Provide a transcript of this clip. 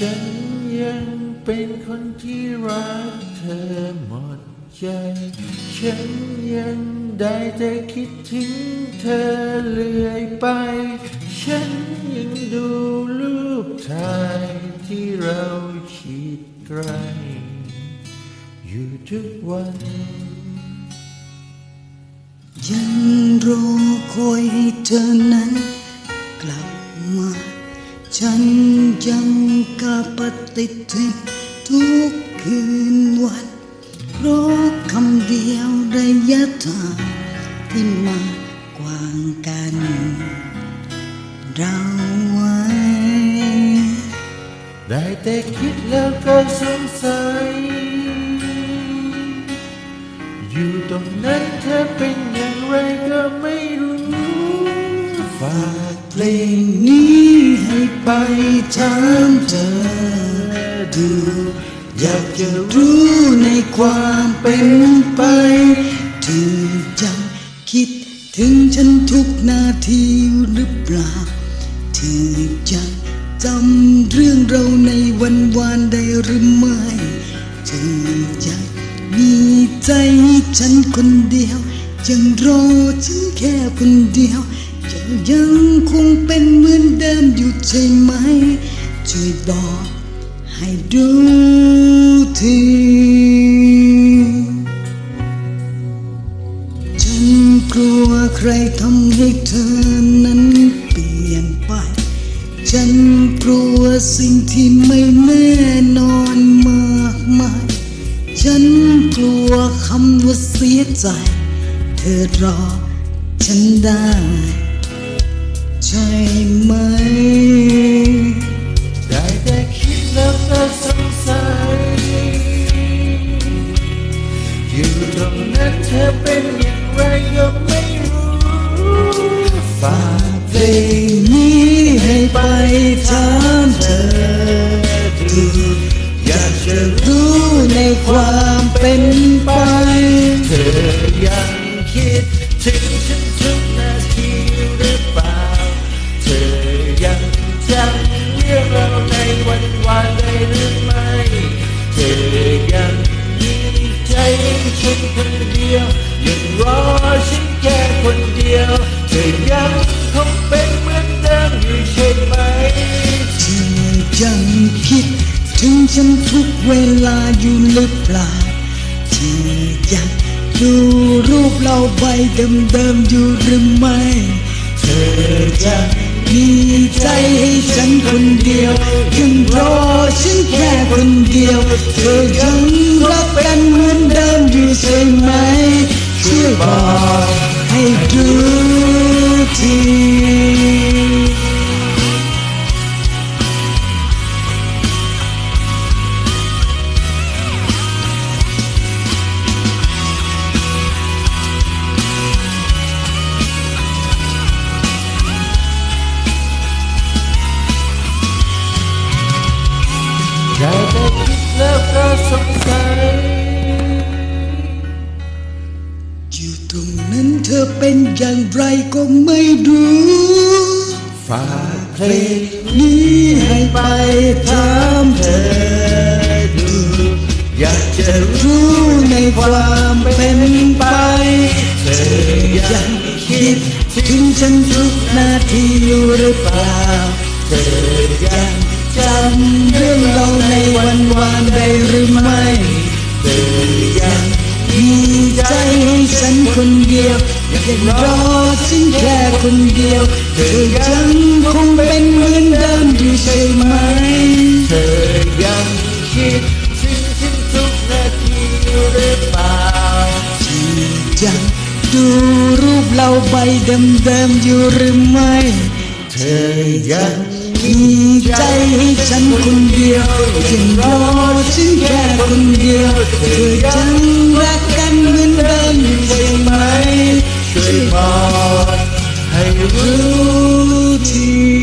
ฉันยังเป็นคนที่รักเธอหมดใจ ฉันยังได้แต่คิดถึงเธอเรื่อยไป ฉันยังดูรูปถ่ายที่เราชิดไกล อยู่ทุกวันยังรอคอยให้เธอนั้นกลับมา ฉันยังกะปฏิทินทุกคืนวันเพราะคำเดียวระยะทางที่มากวางกัน เราไว้ ได้แต่คิดแล้วก็สงสัย อยู่ตรงนั้นเธอเป็นอย่างไรก็ไม่รู้ฝาก เพลงนี้ให้ไปถามเธอดูอยากจะรู้ในความเป็นไปเธอยังคิดถึงฉันทุกนาทีหรือเปล่าเธอยังจำเรื่องเราในวันวานได้หรือไม่เธอยังมีใจฉันคนเดียวยังรอฉันแค่คนเดียว ยังคงเป็นเหมือนเดิมอยู่ใช่ไหม ช่วยบอกให้ดูทีฉันกลัวใครทำให้เธอนั้นเปลี่ยนไป ฉันกลัวสิ่งที่ไม่แน่นอนมากมาย ฉันกลัวคำว่าเสียใจ เธอรอฉันได้ ใช่ไหม ได้แต่คิดแล้วก็สงสัย อยู่ตรงนั้นเธอเป็นอย่างไรก็ไม่รู้ฝากเพลงนี้ให้ไปถามเธอดูอยากจะรู้ในความเป็นไป เธออยังคิ คงเป็นเหมือนเดิมอยู่ใช่ไหมเธอยังคิด ถึงฉันทุกเวลาอยู่หรือเปล่าเธอยังดูรูปเราใบเดิมๆอยู่หรือไม่ เธอจะมีใจให้ฉันคนเดียวยังรอฉันแค่คนเดียว เธอยังรักกันเหมือนเดิมอยู่ใช่ไหมช่วยบอกให้ดู ที อย่างไรก็ไม่รู้ฝากเพลงนี้ให้ไปถามเธอดูอยากจะรู้ในความเป็นไป เธอยังคิดถึงฉันทุกนาทีอยู่หรือเปล่า เธอยังจำเรื่องเราในวันวานได้หรือไม่ เธอยังมีใจให้ฉันคนเดียว ยังรอฉันแค่คนเดียว เธอยังคงเป็นเหมือนเดิมอยู่ใช่ไหม เธอยังคิดถึงฉันทุกนาทีหรือเปล่าที่ยังดูรูปเราใบเดิมๆอยู่หรือไม่ เธอยังมีใจให้ฉันคนเดียวยังรอฉันแค่คนเดียวเธอ Rudy Mark. Hey, Rudy.